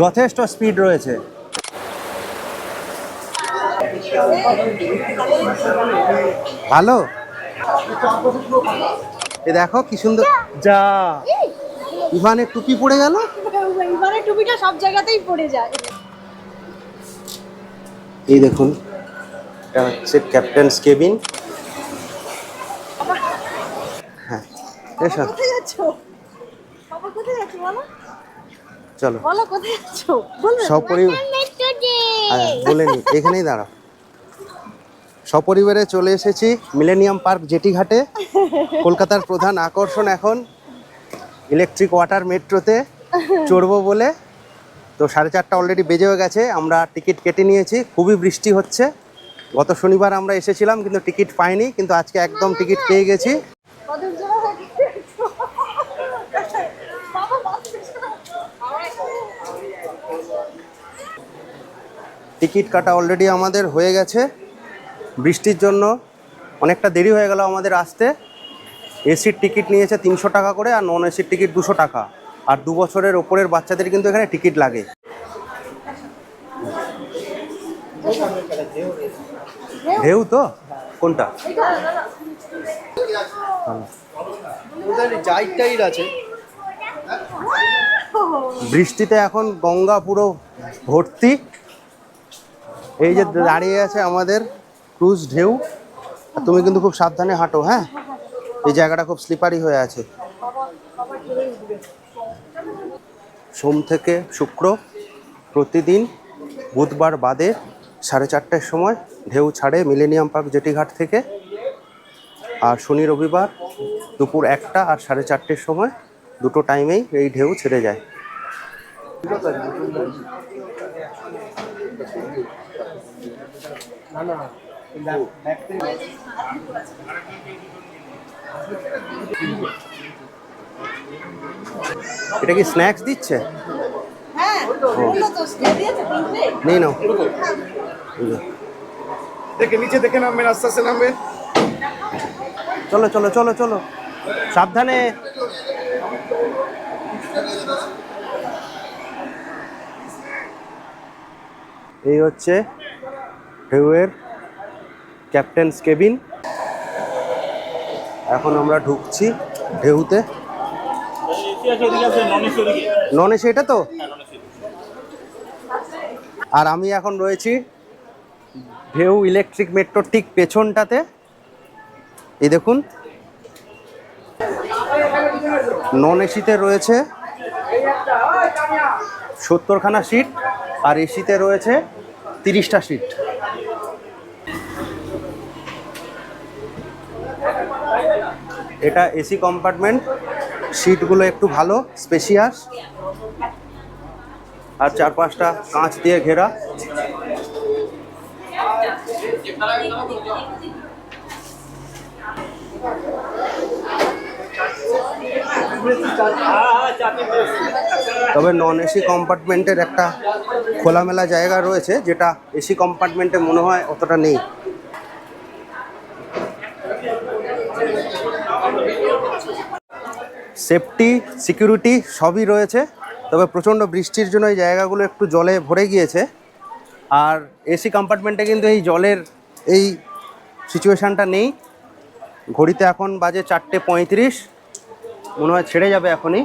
যথেষ্ট স্পিড রয়েছে। ভালো? এ দেখো কি সুন্দর যা। ইভানের টুপি পড়ে গেল? এবারে টুপিটা সব জায়গাতেই পড়ে যায়। এই দেখুন এটা হচ্ছে ক্যাপ্টেন্স কেবিন হ্যাঁ এসো। কোথায় যাচ্ছ? বাবা কোথায় যাচ্ছ বলো চলো। বলো কোথায় যাচ্ছ বলবে সপরি- হ্যাঁ বলে নি এখানেই দাঁড়াও সপরিবারে চলে এসেছি মিলেনিয়াম পার্ক জেটি ঘাটে কলকাতার প্রধান আকর্ষণ এখন ইলেকট্রিক ওয়াটার মেট্রোতে চড়বো বলে। তো সাড়ে চারটা অলরেডি বেজেও গেছে আমরা টিকিট কেটে নিয়েছি খুবই বৃষ্টি হচ্ছে। গত শনিবার আমরা এসেছিলাম কিন্তু টিকিট পাইনি কিন্তু আজকে একদম টিকিট পেয়ে গেছি কদম জোড়া হয়ে গেছে। বাবা বাঁচবে না। টিকিট কাটা অলরেডি আমাদের হয়ে গেছে। বৃষ্টির জন্য অনেকটা দেরি হয়ে গেল আমাদের আসতে। এসির টিকিট নিয়েছে তিনশো টাকা করে আর নন এসির টিকিট দুশো টাকা। আর দু বছরের ওপরের বাচ্চাদের কিন্তু এখানে টিকিট লাগে। ঢেউ তো? কোনটা? আছে বৃষ্টিতে এখন গঙ্গা পুরো ভর্তি। এই যে দাঁড়িয়ে আছে আমাদের ক্রুজ ঢেউ তুমি কিন্তু খুব সাবধানে হাঁটো হ্যাঁ? এই জায়গাটা খুব স্লিপারি হয়ে আছে। সোম থেকে শুক্র প্রতিদিন বুধবার বাদে সাড়ে চারটের সময় ঢেউ ছাড়ে মিলেনিয়াম পার্ক জেটিঘাট থেকে। আর শনি রবিবার দুপুর একটা আর সাড়ে চারটের সময় দুটো টাইমেই এই ঢেউ ছেড়ে যায়। এটা কি স্ন্যাক্স দিচ্ছে? হ্যাঁ নেই নাও। দেখে নিচে দেখে নামবেন আস্তে আস্তে নামবেন। চলো চলো চলো চলো। সাবধানে। এই হচ্ছে ঢেউয়ের ক্যাপ্টেন্স কেবিন। এখন আমরা ঢুকছি ঢেউতে। নন এসি এটা তো? আর আমি এখন রয়েছি ঢেউ ইলেকট্রিক মেট্রোর ঠিক পেছনটাতে। এই দেখুন। নন এসিতে রয়েছে সত্তরখানা সিট, আর এসিতে রয়েছে তিরিশটা সিট এটা এসি কম্পার্টমেন্ট সিটগুলো একটু ভালো স্পেশিয়াস আর চার পাঁচটা কাঁচ দিয়ে ঘেরা। তবে নন এসি কম্পার্টমেন্টের একটা খোলামেলা জায়গা রয়েছে, যেটা এসি কম্পার্টমেন্টে মনে হয় অতটা নেই। সেফটি সিকিউরিটি সবই রয়েছে, তবে প্রচণ্ড বৃষ্টির জন্য এই জায়গাগুলো একটু জলে ভরে গিয়েছে। আর এসি কম্পার্টমেন্টে কিন্তু এই জলের এই সিচুয়েশানটা নেই। ঘড়িতে এখন বাজে চারটে পঁয়ত্রিশ। মনে হয় ছেড়ে যাবে এখনই।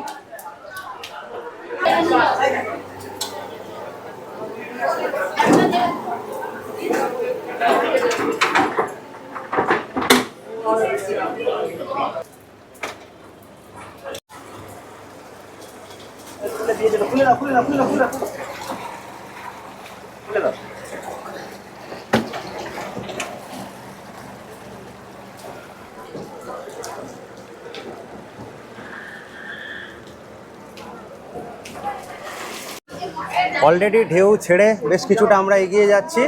অলরেডি ঢেউ ছেড়ে বেশ কিছুটা আমরা এগিয়ে যাচ্ছি।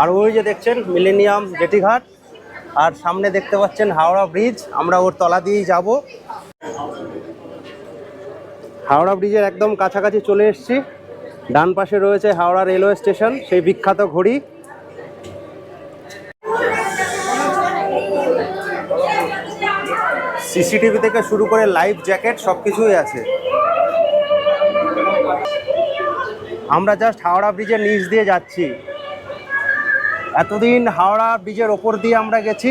আর ওই যে দেখছেন মিলেনিয়াম জেটিঘাট আর সামনে দেখতে পাচ্ছেন হাওড়া ব্রিজ। আমরা ওর তলা দিয়েই যাব। হাওড়া ব্রিজের একদম কাছাকাছি চলে এসেছি। ডান পাশে রয়েছে হাওড়া রেলওয়ে স্টেশন, সেই বিখ্যাত ঘড়ি। সিসিটিভি থেকে শুরু করে লাইভ জ্যাকেট সব কিছুই আছে। আমরা জাস্ট হাওড়া ব্রিজের নিচ দিয়ে যাচ্ছি। এতদিন হাওড়া ব্রিজের ওপর দিয়ে আমরা গেছি,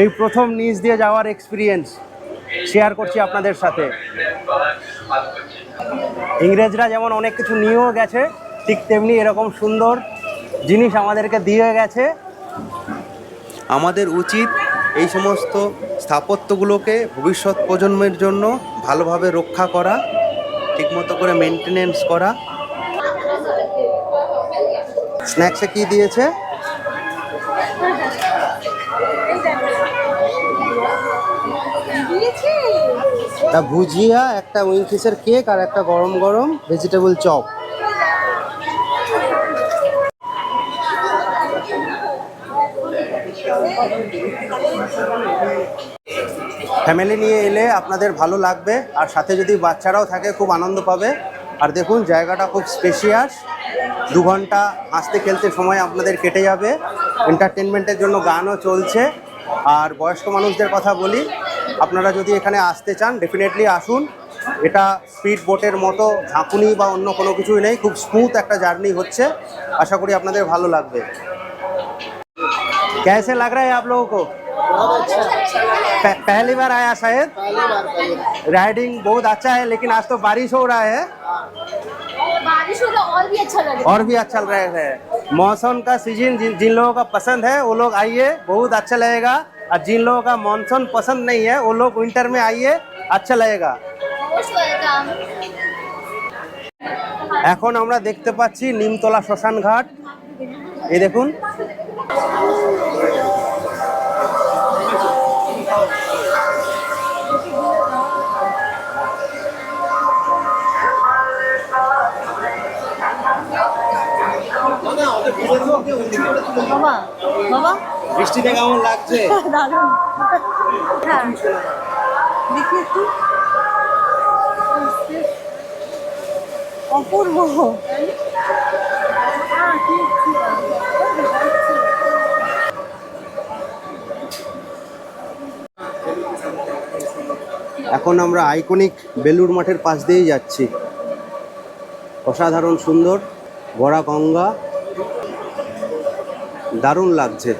এই প্রথম নিচ দিয়ে যাওয়ার এক্সপিরিয়েন্স শেয়ার করছি আপনাদের সাথে। ইংরেজরা যেমন অনেক কিছু নিয়েও গেছে, ঠিক তেমনি এরকম সুন্দর জিনিস আমাদেরকে দিয়ে গেছে। আমাদের উচিত এই সমস্ত স্থাপত্যগুলোকে ভবিষ্যৎ প্রজন্মের জন্য ভালোভাবে রক্ষা করা, ঠিকমতো করে মেনটেনেন্স করা। স্ন্যাক্সে কি দিয়েছে? একটা ভুজিয়া একটা উইংফিসের কেক আর একটা গরম গরম ভেজিটেবল চপ। ফ্যামিলি নিয়ে এলে আপনাদের ভালো লাগবে আর সাথে যদি বাচ্চারাও থাকে খুব আনন্দ পাবে। আর দেখুন জায়গাটা খুব স্পেশিয়াস। দু ঘন্টা হাসতে খেলতে সময় আপনাদের কেটে যাবে এন্টারটেনমেন্টের জন্য গানও চলছে আর বয়স্ক মানুষদের কথা বলি আপনারা যদি এখানে আসতে চান ডেফিনেটলি আসুন এটা স্পিড বোটের মতো ঝাঁকুনি বা অন্য কোনো কিছুই নেই খুব স্মুথ একটা জার্নি হচ্ছে আশা করি আপনাদের ভালো লাগবে कैसे लग रहा है आप लोगों को प- पहली बार आया शायद राइडिंग बहुत अच्छा है लेकिन आज तो बारिश हो रहा है बारिश हो तो और भी अच्छा लगेगा और भी अच्छा रह है मौसम का सीजन जिन जिन लोगों का पसंद है वो लोग आइए बहुत अच्छा लगेगा और जिन लोगों का मानसून पसंद नहीं है वो लोग विंटर में आइए अच्छा लगेगा मोस्ट वेलकम এখন আমরা দেখতে পাচ্ছি নিমতলা শ্মশান ঘাট এই দেখুন বাবা বাবা। বৃষ্টিতে কেমন লাগছে? দারুণ। হ্যাঁ। দেখি একটু। অপূর্ব। এখন আমরা আইকনিক বেলুর মাঠের পাশ দিয়েই যাচ্ছি। অসাধারণ সুন্দর বড়া গঙ্গা। দারুণ লাগছে।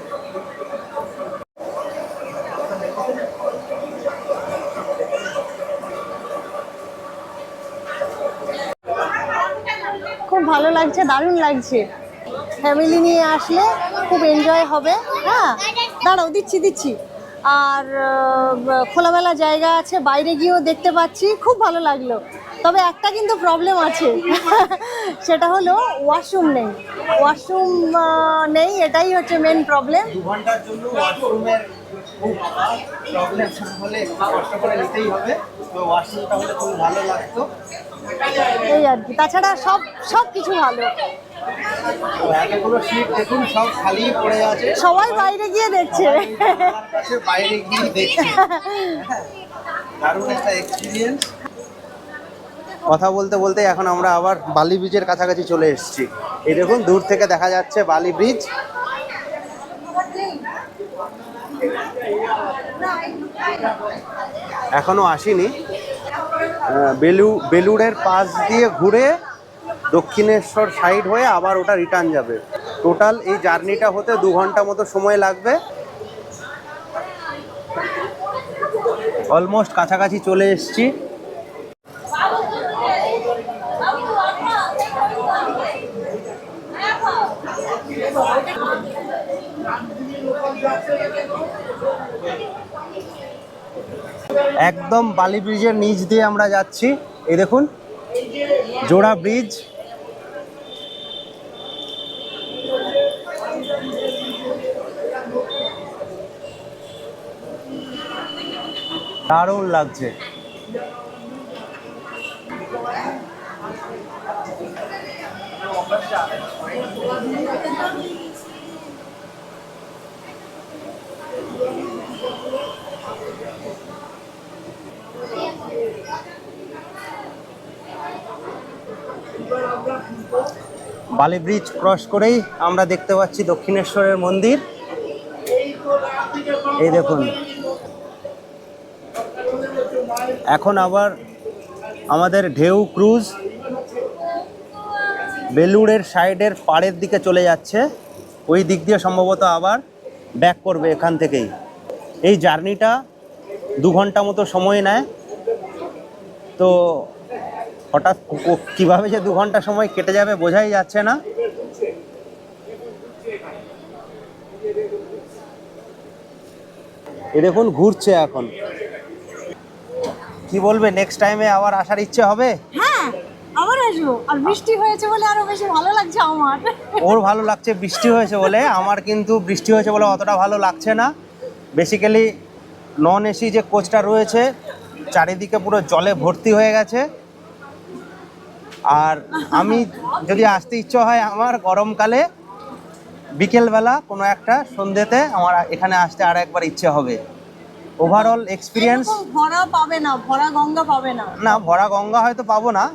খুব ভালো লাগছে, দারুণ লাগছে। ফ্যামিলি নিয়ে আসলে খুব এনজয় হবে। হ্যাঁ দাঁড়াও, দিচ্ছি দিচ্ছি। আর খোলামেলা জায়গা আছে, বাইরে গিয়েও দেখতে পাচ্ছি। খুব ভালো লাগল। তবে একটা কিন্তু প্রবলেম আছে। সেটা হলো ওয়াশরুম নেই। ওয়াশরুম নেই এটাই হচ্ছে মেন প্রবলেম ঘণ্টার জন্য ওয়াশরুমের প্রবলেম হলে কষ্ট করে নিতেই হবে। তো ওয়াশরুমটা হলে খুব ভালো লাগতো। এই আর কি। তাছাড়া সব সব কিছু ভালো। তো এতগুলো সিট দেখুন সব খালি পড়ে আছে। সবাই বাইরে গিয়ে দেখছে। বাইরে গিয়ে দেখছি। দারুণ একটা এক্সপিরিয়েন্স কথা বলতে বলতে এখন আমরা আবার বালি ব্রিজের কাছাকাছি চলে এসেছি। এই দেখুন, দূর থেকে দেখা যাচ্ছে বালি ব্রিজ। এখনও আসিনি। বেলু, বেলুড়ের পাশ দিয়ে ঘুরে দক্ষিণেশ্বর সাইড হয়ে আবার ওটা রিটার্ন যাবে। টোটাল এই জার্নিটা হতে দু ঘণ্টা মতো সময় লাগবে। অলমোস্ট কাছাকাছি চলে এসেছি। একদম বালি ব্রিজের নিচ দিয়ে আমরা যাচ্ছি। এই দেখুন জোড়া ব্রিজ। দারুণ লাগছে। বালি ব্রিজ ক্রস করেই আমরা দেখতে পাচ্ছি দক্ষিণেশ্বরের মন্দির। এই দেখুন। এখন আবার আমাদের ঢেউ ক্রুজ বেলুড়ের সাইডের পাড়ের দিকে চলে যাচ্ছে। ওই দিক দিয়ে সম্ভবত আবার ব্যাক করবে এখান থেকেই। এই জার্নিটা দু ঘণ্টা মতো সময় নেয়। তো হঠাৎ কীভাবে যে দু ঘণ্টা সময় কেটে যাবে বোঝাই যাচ্ছে না। এ দেখুন ঘুরছে এখন। কি বলবে নেক্সট টাইমে আবার আসার ইচ্ছে হবে? হ্যাঁ আবার আসব। আর বৃষ্টি হয়েছে বলে আরও বেশি ভালো লাগছে আমার। ওর ভালো লাগছে বৃষ্টি হয়েছে বলে। আমার কিন্তু বৃষ্টি হয়েছে বলে অতটা ভালো লাগছে না। বেসিক্যালি নন এসি যে কোচটা রয়েছে চারিদিকে পুরো জলে ভর্তি হয়ে গেছে। আর আমি যদি আসতে ইচ্ছে হয় আমার গরমকালে বিকেলবেলা কোনো একটা সন্ধ্যেতে আমার এখানে আসতে আর একবার ইচ্ছে হবে। ওভারঅল এক্সপিরিয়েন্স ভরা পাবে না ভরা গঙ্গা পাবে না। না ভরা গঙ্গা হয়তো পাবো না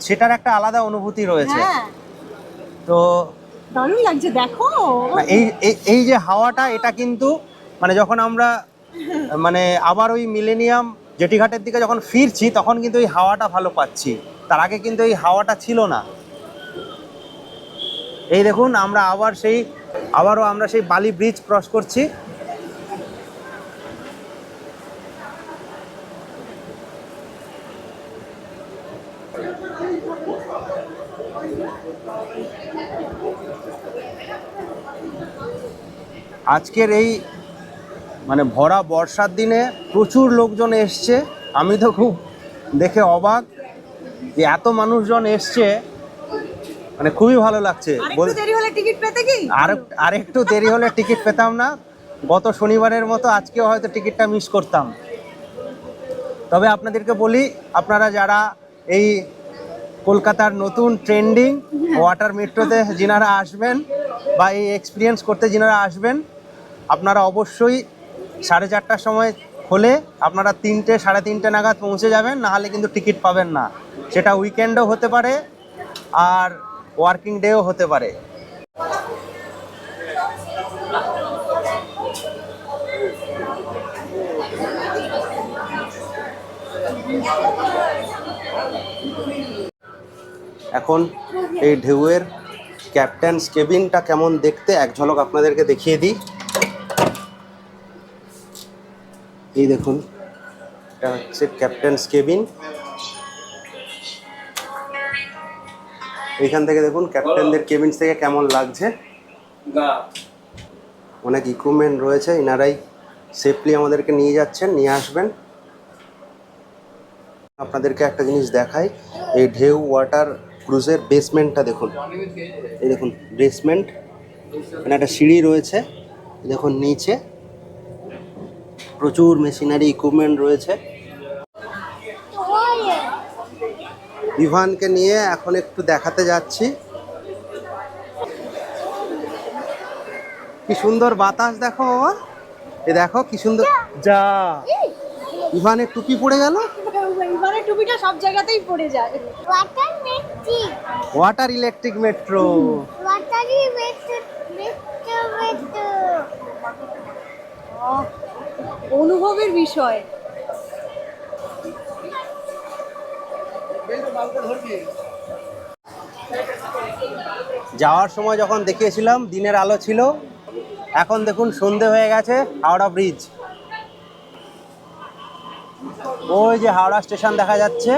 সেটার একটা আলাদা অনুভূতি রয়েছে। হ্যাঁ। তো দারুণ লাগছে দেখো। এই এই- যে হাওয়াটা এটা কিন্তু মানে যখন আমরা মানে আবার ওই মিলেনিয়াম জেটিঘাটের দিকে যখন ফিরছি তখন কিন্তু এই হাওয়াটা ভালো পাচ্ছি। তার আগে কিন্তু এই হাওয়াটা ছিল না। এই দেখুন, আমরা আবার সেই, আবারও আমরা সেই বালি ব্রিজ ক্রস করছি। আজকের এই মানে ভরা বর্ষার দিনে প্রচুর লোকজন এসছে। আমি তো খুব দেখে অবাক। যে এত মানুষজন এসছে মানে খুবই ভালো লাগছে। হলে আর একটু দেরি হলে টিকিট পেতাম না। গত শনিবারের মতো আজকেও হয়তো টিকিটটা মিস করতাম। তবে আপনাদেরকে বলি আপনারা যারা এই কলকাতার নতুন ট্রেন্ডিং ওয়াটার মেট্রোতে যিনারা আসবেন বা এই এক্সপিরিয়েন্স করতে যিনারা আসবেন আপনারা অবশ্যই সাড়ে চারটার সময় খোলে আপনারা তিনটে সাড়ে তিনটে নাগাদ পৌঁছে যাবেন নাহলে কিন্তু টিকিট পাবেন না। সেটা উইকেন্ডও হতে পারে আর ওয়ার্কিং ডেও হতে পারে। এখন এই ঢেউয়ের ক্যাপ্টেন্স কেবিনটা কেমন দেখতে? এক ঝলক আপনাদেরকে দেখিয়ে দিই। এই দেখুন, এটা হচ্ছে ক্যাপ্টেন্স কেবিন এখান থেকে দেখুন ক্যাপ্টেনদের কেবিন থেকে কেমন লাগছে? অনেক ইকুইপমেন্ট রয়েছে ইনারাই সেফলি আমাদেরকে নিয়ে যাচ্ছেন নিয়ে আসবেন। আপনাদেরকে একটা জিনিস দেখাই এই ঢেউ ওয়াটার ক্রুজের বেসমেন্টটা দেখুন। এই দেখুন বেসমেন্ট এখানে একটা সিঁড়ি রয়েছে দেখুন নিচে। প্রচুর মেশিনারি ইকুইপমেন্ট রয়েছে। বিভানকে নিয়ে এখন একটু দেখাতে যাচ্ছি। কি সুন্দর বাতাস দেখো বাবা। এ দেখো কি সুন্দর যা। ইভানের টুপি পড়ে গেল? এবারে টুপিটা সব জায়গাতেই পড়ে যায়। Water magic water electric metro watery metro metro অনুভবের বিষয়। যাওয়ার সময় যখন দেখিয়েছিলাম, দিনের আলো ছিল। এখন দেখুন সন্ধে হয়ে গেছে, হাওড়া ব্রিজ। ওই যে হাওড়া স্টেশন দেখা যাচ্ছে।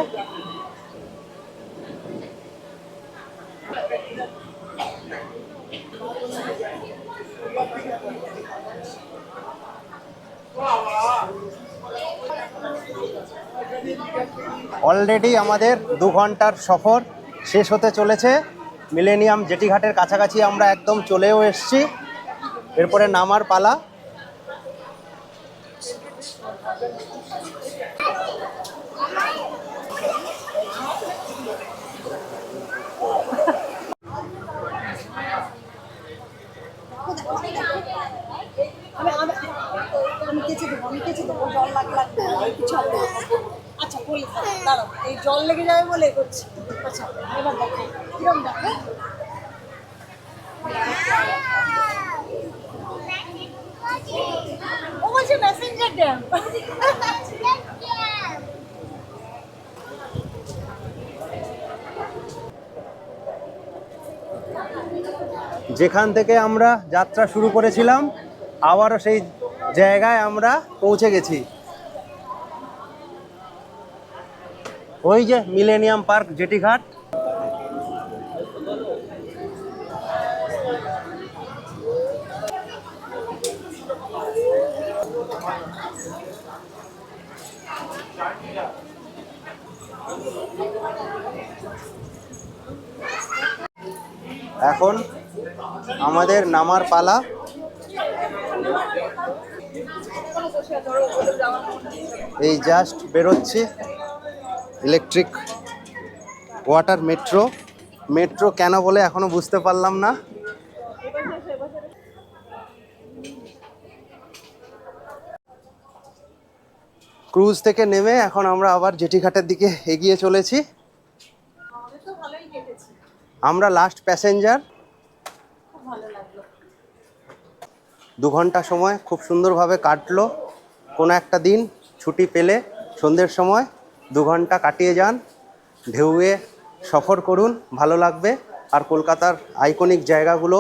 অলরেডি আমাদের দু ঘণ্টার সফর শেষ হতে চলেছে। মিলেনিয়াম জেটিঘাটের কাছাকাছি আমরা একদম চলেও এসছি। এরপরে নামার পালা আমি আমি আমি কেচে দেবো আমি কেচে দেবো জল লাগ লাগবে কিছু হবে না। আচ্ছা বলি দাঁড়াও এই জল লেগে যাবে বলে করছি। আচ্ছা এবার দেখো, কিরম দেখো? ও বলছে মেসেঞ্জার ড্যাম যেখান থেকে আমরা যাত্রা শুরু করেছিলাম, আবারও সেই জায়গায় আমরা পৌঁছে গেছি। ওই যে মিলেনিয়াম পার্ক জেটি ঘাট এখন আমাদের নামার পালা। এই জাস্ট বেরোচ্ছি। ইলেকট্রিক ওয়াটার মেট্রো মেট্রো কেন বলে এখনও বুঝতে পারলাম না। ক্রুজ থেকে নেমে এখন আমরা আবার জেটিঘাটের দিকে এগিয়ে চলেছি। আমরা লাস্ট প্যাসেঞ্জার দু ঘণ্টা সময় খুব সুন্দরভাবে কাটলো। কোনো একটা দিন ছুটি পেলে সন্ধ্যের সময়। দু ঘণ্টা কাটিয়ে যান, ঢেউয়ে সফর করুন, ভালো লাগবে। আর কলকাতার আইকনিক জায়গাগুলো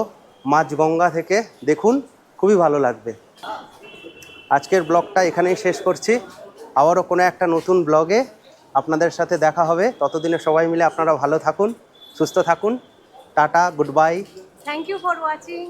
মাঝগঙ্গা থেকে দেখুন, খুবই ভালো লাগবে। আজকের ব্লগটা এখানেই শেষ করছি। আবারও কোনো একটা নতুন ব্লগে আপনাদের সাথে দেখা হবে। ততদিনে সবাই মিলে আপনারা ভালো থাকুন, সুস্থ থাকুন। Tata, good bye. Thank you for watching